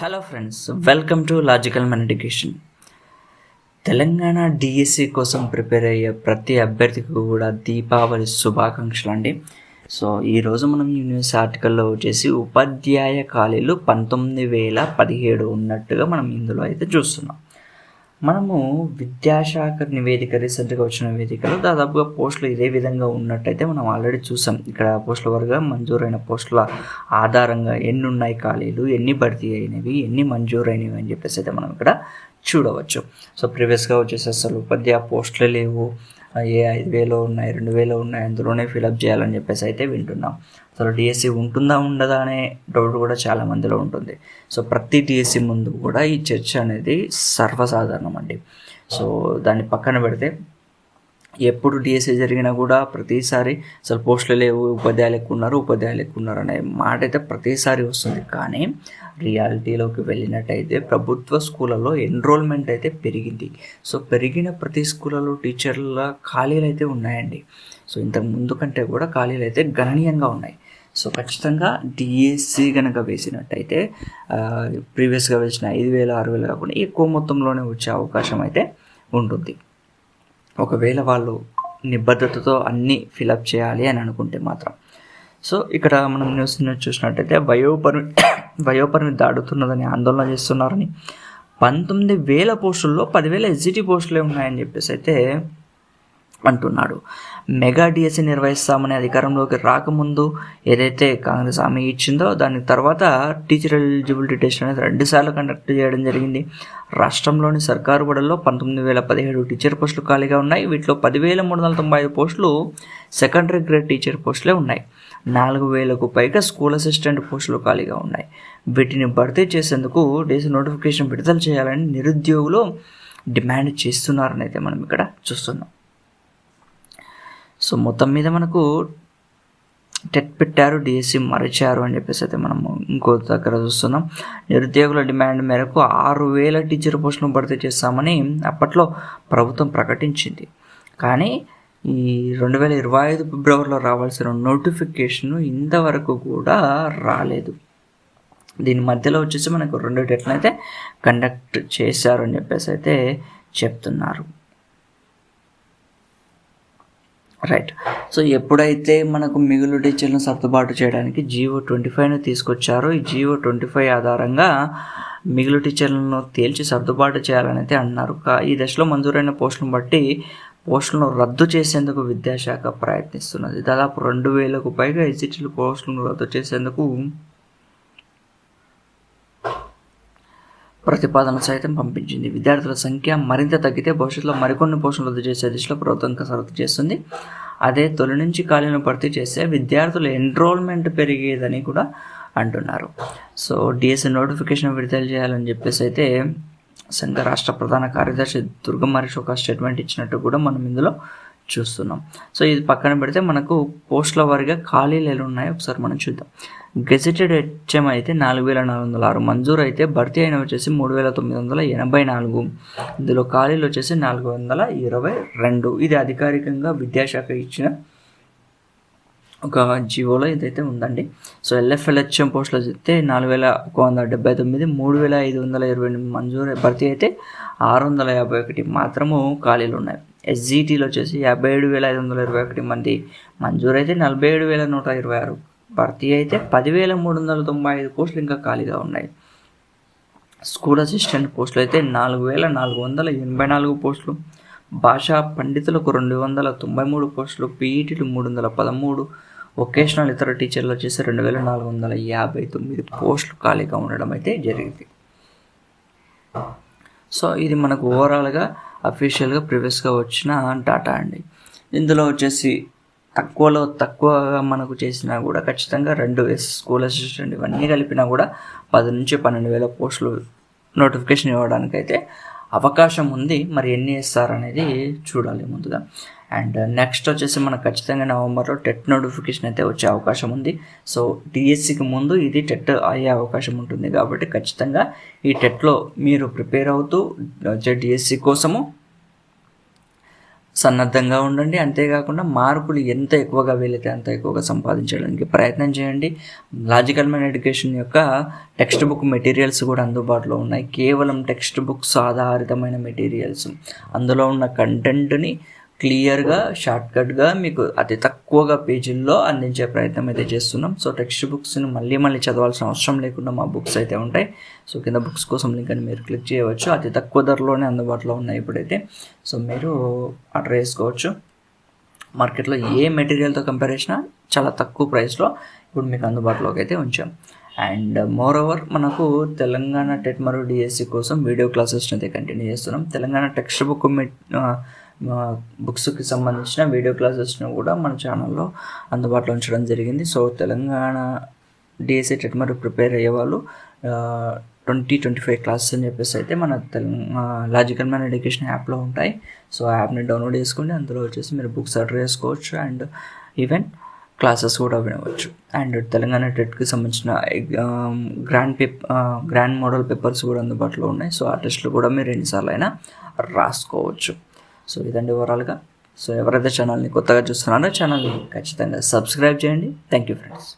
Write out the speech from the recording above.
Hello friends welcome to logical men education Telangana DSC కోసం prepare అయ్యే ప్రతి అభ్యర్థికి కూడా దీపావళి శుభాకాంక్షలు అండి. సో ఈరోజు మనం ఈ న్యూస్ ఆర్టికల్లో వచ్చేసి ఉపాధ్యాయ ఖాళీలు పంతొమ్మిది వేల పదిహేడు ఉన్నట్టుగా మనం ఇందులో అయితే చూస్తున్నాం. మనము విద్యాశాఖ నివేదిక రీసెంట్గా వచ్చిన నివేదికలో దాదాపుగా పోస్టులు ఇదే విధంగా ఉన్నట్టయితే మనం ఆల్రెడీ చూసాం. ఇక్కడ పోస్టుల వరకు మంజూరైన పోస్టుల ఆధారంగా ఎన్ని ఉన్నాయి ఖాళీలు ఎన్ని భర్తీ అయినవి ఎన్ని మంజూరైనవి అని చెప్పేసి అయితే మనం ఇక్కడ చూడవచ్చు. సో ప్రీవియస్గా వచ్చేసి అసలు ఉపాధ్యాయ పోస్టులే లేవు ఏ ఐదు వేలో ఉన్నాయి రెండు వేలో ఉన్నాయి అందులోనే ఫిలప్ చేయాలని చెప్పేసి అయితే వింటున్నాం. అసలు డిఎస్సి ఉంటుందా ఉండదా అనే డౌట్ కూడా చాలా మందిలో ఉంటుంది. సో ప్రతి డిఎస్సి ముందు కూడా ఈ చర్చ అనేది సర్వసాధారణం అండి. సో దాన్ని పక్కన పెడితే ఎప్పుడు డిఎస్ఏ జరిగినా కూడా ప్రతిసారి అసలు పోస్టులు లేవు ఉపాధ్యాయులు ఎక్కువ ఉన్నారు ఉపాధ్యాయులు ఎక్కువ ఉన్నారు అనే మాట అయితే ప్రతిసారి వస్తుంది. కానీ రియాలిటీలోకి వెళ్ళినట్టయితే ప్రభుత్వ స్కూళ్ళలో ఎన్రోల్మెంట్ అయితే పెరిగింది. సో పెరిగిన ప్రతి స్కూళ్ళలో టీచర్ల ఖాళీలు అయితే ఉన్నాయండి. సో ఇంతకు ముందు కంటే కూడా ఖాళీలు అయితే గణనీయంగా ఉన్నాయి. సో ఖచ్చితంగా డిఎస్సి కనుక వేసినట్టయితే ప్రీవియస్గా వేసిన ఐదు వేల ఆరు వేలు కాకుండా ఎక్కువ మొత్తంలోనే వచ్చే అవకాశం అయితే ఉంటుంది. ఒకవేళ వాళ్ళు నిబద్ధతతో అన్నీ ఫిలప్ చేయాలి అని అనుకుంటే మాత్రం. సో ఇక్కడ మనం న్యూస్ చూసినట్టయితే వయోపరి వయోపరిమితి దాడుతున్నదని ఆందోళన చేస్తున్నారని. పంతొమ్మిది వేల పోస్టుల్లో పదివేల ఎస్జిటి పోస్టులే ఉన్నాయని చెప్పేసి అయితే అంటున్నాడు. మెగా డిఎస్సి నిర్వహిస్తామని అధికారంలోకి రాకముందు ఏదైతే కాంగ్రెస్ హామీ ఇచ్చిందో దాని తర్వాత టీచర్ ఎలిజిబిలిటీ టెస్ట్ అనేది రెండుసార్లు కండక్ట్ చేయడం జరిగింది. రాష్ట్రంలోని సర్కారు బడుల్లో పంతొమ్మిది వేల పదిహేడు టీచర్ పోస్టులు ఖాళీగా ఉన్నాయి. వీటిలో పదివేల మూడు వందల తొంభై ఐదు పోస్టులు సెకండరీ గ్రేడ్ టీచర్ పోస్టులే ఉన్నాయి. నాలుగు వేలకు పైగా స్కూల్ అసిస్టెంట్ పోస్టులు ఖాళీగా ఉన్నాయి. వీటిని భర్తీ చేసేందుకు డేసీ నోటిఫికేషన్ విడుదల చేయాలని నిరుద్యోగులు డిమాండ్ చేస్తున్నారని అయితే మనం ఇక్కడ చూస్తున్నాం. సో మొత్తం మీద మనకు టెట్ పెట్టారు డిఎస్సి మరిచారు అని చెప్పేసి అయితే మనం ఇంకో దగ్గర చూస్తున్నాం. నిరుద్యోగుల డిమాండ్ మేరకు ఆరు వేల టీచర్ పోస్టులను భర్తీ చేస్తామని అప్పట్లో ప్రభుత్వం ప్రకటించింది. కానీ ఈ రెండు వేల ఇరవై ఐదు ఫిబ్రవరిలో రావాల్సిన నోటిఫికేషన్ ఇంతవరకు కూడా రాలేదు. దీని మధ్యలో వచ్చేసి మనకు రెండు టెట్లను అయితే కండక్ట్ చేశారు అని చెప్పేసి అయితే చెప్తున్నారు. రైట్ సో ఎప్పుడైతే మనకు మిగులు టీచర్లను సర్దుబాటు చేయడానికి జీవో ట్వంటీ ఫైవ్ను తీసుకొచ్చారో ఈ జియో ట్వంటీ ఫైవ్ ఆధారంగా మిగులు టీచర్లను తేల్చి సర్దుబాటు చేయాలని అయితే అన్నారు ఈ దశలో మంజూరైన పోస్టులను బట్టి పోస్టులను రద్దు చేసేందుకు విద్యాశాఖ ప్రయత్నిస్తున్నది. దాదాపు రెండు వేలకు పైగా ఎస్జిటీలు పోస్టులను రద్దు చేసేందుకు ప్రతిపాదన సైతం పంపించింది. విద్యార్థుల సంఖ్య మరింత తగ్గితే భవిష్యత్తులో మరికొన్ని పోషణలు రద్దు చేసే దిశలో ప్రభుత్వం కసరత్తు చేస్తుంది. అదే తొలి నుంచి ఖాళీలను భర్తీ చేస్తే విద్యార్థుల ఎన్రోల్మెంట్ పెరిగేదని కూడా అంటున్నారు. సో డిఎస్సి నోటిఫికేషన్ విడుదల చేయాలని చెప్పేసి అయితే సంఘ రాష్ట్ర ప్రధాన కార్యదర్శి దుర్గమహర్షి ఒక స్టేట్మెంట్ ఇచ్చినట్టు కూడా మనం ఇందులో చూస్తున్నాం. సో ఇది పక్కన పెడితే మనకు పోస్టుల వారిగా ఖాళీలు ఎలా ఉన్నాయో. ఒకసారి మనం చూద్దాం. గెజెటెడ్ హెచ్ఎం అయితే నాలుగు వేల నాలుగు వందల ఆరు. మంజూరు అయితే భర్తీ అయిన వచ్చేసి మూడు వేల తొమ్మిది వందల ఎనభై నాలుగు. ఇందులో ఖాళీలు వచ్చేసి నాలుగు వందల ఇరవై రెండు. ఇది అధికారికంగా విద్యాశాఖ ఇచ్చిన ఒక జియోలో ఇదైతే ఉందండి. సో ఎల్ఎఫ్ఎల్హెచ్ఎం పోస్టులో చెప్తే నాలుగు వేల ఒక వందల డెబ్బై తొమ్మిది మూడు వేల ఐదు వందల ఇరవై ఎనిమిది. మంజూరు భర్తీ అయితే ఆరు వందల యాభై ఒకటి మాత్రము ఖాళీలు ఉన్నాయి. ఎస్జీటీలో వచ్చేసి యాభై ఏడు వేల ఐదు వందల ఇరవై ఒకటి మంది. మంజూరు అయితే నలభై ఏడు వేల నూట ఇరవై ఆరు. భర్తీ అయితే పదివేల మూడు వందల తొంభై ఐదు పోస్టులు ఇంకా ఖాళీగా ఉన్నాయి. స్కూల్ అసిస్టెంట్ పోస్టులు అయితే నాలుగు వేల నాలుగు వందల ఎనభై నాలుగు పోస్టులు. భాషా పండితులకు రెండు వందల తొంభై మూడు పోస్టులు. పీఈటీలు మూడు వందల పదమూడు. వొకేషనల్ ఇతర టీచర్లు వచ్చేసి రెండు వేల నాలుగు వందల యాభై తొమ్మిది పోస్టులు ఖాళీగా ఉండడం అయితే జరిగింది. సో ఇది మనకు ఓవరాల్గా అఫీషియల్గా ప్రీవియస్గా వచ్చిన డాటా అండి. ఇందులో వచ్చేసి తక్కువలో తక్కువగా మనకు చేసినా కూడా ఖచ్చితంగా రెండు స్కూల్ అసిస్టెంట్ ఇవన్నీ కలిపినా కూడా పది నుంచి పన్నెండు వేల పోస్టులు నోటిఫికేషన్ ఇవ్వడానికైతే అవకాశం ఉంది. మరి ఎన్ని ఇస్తారనేది చూడాలి ముందుగా. అండ్ నెక్స్ట్ వచ్చేసి మనకు ఖచ్చితంగా నవంబర్లో టెట్ నోటిఫికేషన్ అయితే వచ్చే అవకాశం ఉంది. సో డిఎస్సికి ముందు ఇది టెట్ అయ్యే అవకాశం ఉంటుంది కాబట్టి ఖచ్చితంగా ఈ టెట్లో మీరు ప్రిపేర్ అవుతూ డిఎస్సి కోసము సన్నద్ధంగా ఉండండి. అంతేకాకుండా మార్కులు ఎంత ఎక్కువగా వీలైతే అంత ఎక్కువగా సంపాదించడానికి ప్రయత్నం చేయండి. లాజికల్ మ్యాన్ ఎడ్యుకేషన్ యొక్క టెక్స్ట్ బుక్ మెటీరియల్స్ కూడా అందుబాటులో ఉన్నాయి. కేవలం టెక్స్ట్ బుక్స్ ఆధారితమైన మెటీరియల్స్. అందులో ఉన్న కంటెంట్ని క్లియర్గా షార్ట్కట్గా మీకు అతి తక్కువగా పేజీల్లో అందించే ప్రయత్నం అయితే చేస్తున్నాం. సో టెక్స్ట్ బుక్స్ని మళ్ళీ మళ్ళీ చదవాల్సిన అవసరం లేకుండా మా బుక్స్ అయితే ఉంటాయి. సో కింద బుక్స్ కోసం లింక్ అని మీరు క్లిక్ చేయవచ్చు. అతి తక్కువ ధరలోనే అందుబాటులో ఉన్నాయి ఇప్పుడైతే. సో మీరు ఆర్డర్ చేసుకోవచ్చు మార్కెట్లో ఏ మెటీరియల్తో కంపేర్ చేసినా చాలా తక్కువ ప్రైస్లో ఇప్పుడు మీకు అందుబాటులోకి అయితే ఉంచాం. అండ్ మోర్ ఓవర్ మనకు తెలంగాణ టెట్ మరియు డిఎస్సి కోసం వీడియో క్లాసెస్ని అయితే కంటిన్యూ చేస్తున్నాం. తెలంగాణ టెక్స్ట్ బుక్ బుక్స్కి సంబంధించిన వీడియో క్లాసెస్ను కూడా మన ఛానల్లో అందుబాటులో ఉంచడం జరిగింది. సో తెలంగాణ డిఎస్సి టెట్ మరియు ప్రిపేర్ అయ్యేవాళ్ళు ట్వంటీ ట్వంటీ ఫైవ్ క్లాసెస్ అని చెప్పేసి అయితే మన తెలంగాణ లాజికల్ మ్యాన్ ఎడ్యుకేషన్ యాప్లో ఉంటాయి. సో ఆ యాప్ని డౌన్లోడ్ చేసుకోండి అందులో వచ్చేసి మీరు బుక్స్ ఆర్డర్ చేసుకోవచ్చు అండ్ ఈవెన్ క్లాసెస్ కూడా వినవచ్చు. అండ్ తెలంగాణ టెట్కి సంబంధించిన గ్రాండ్ పేప్ గ్రాండ్ మోడల్ పేపర్స్ కూడా అందుబాటులో ఉన్నాయి. సో ఆ టెస్ట్లు కూడా మీరు ఎన్నిసార్లు అయినా రాసుకోవచ్చు. సో ఇదండి ఓవరాల్గా సో ఎవరైతే ఛానల్ని కొత్తగా చూస్తున్నారో ఛానల్ని ఖచ్చితంగా సబ్స్క్రైబ్ చేయండి. Thank you friends